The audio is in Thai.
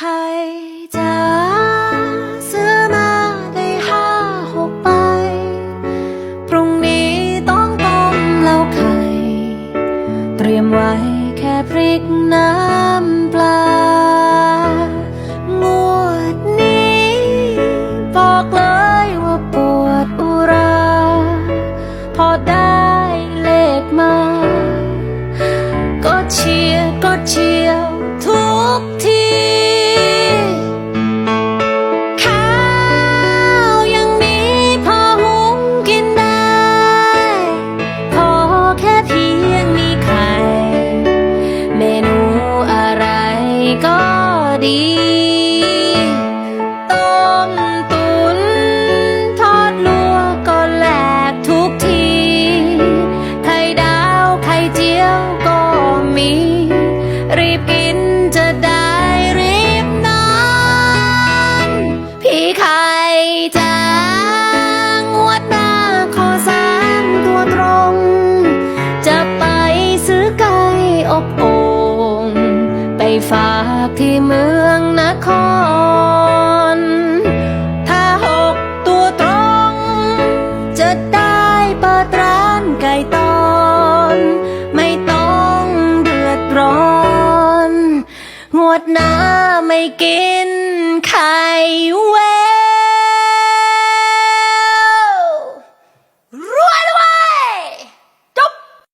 ใครจะซื้อมาได้ห้าหกใบพรุ่งนี้ต้องต้มเหล้าไข่ เตรียมไว้แค่พริกน้ำปลา มี รีบกินจะได้รีบนอน พี่ไข่จ้างวดหน้าขอสามตัวตรง จะไปซื้อไก่อบโอ่งไปฝากที่เมืองนคร ถ้าหกตัวตรง จะได้เปิดร้านไก่ตอ ดหน้าไม่กิน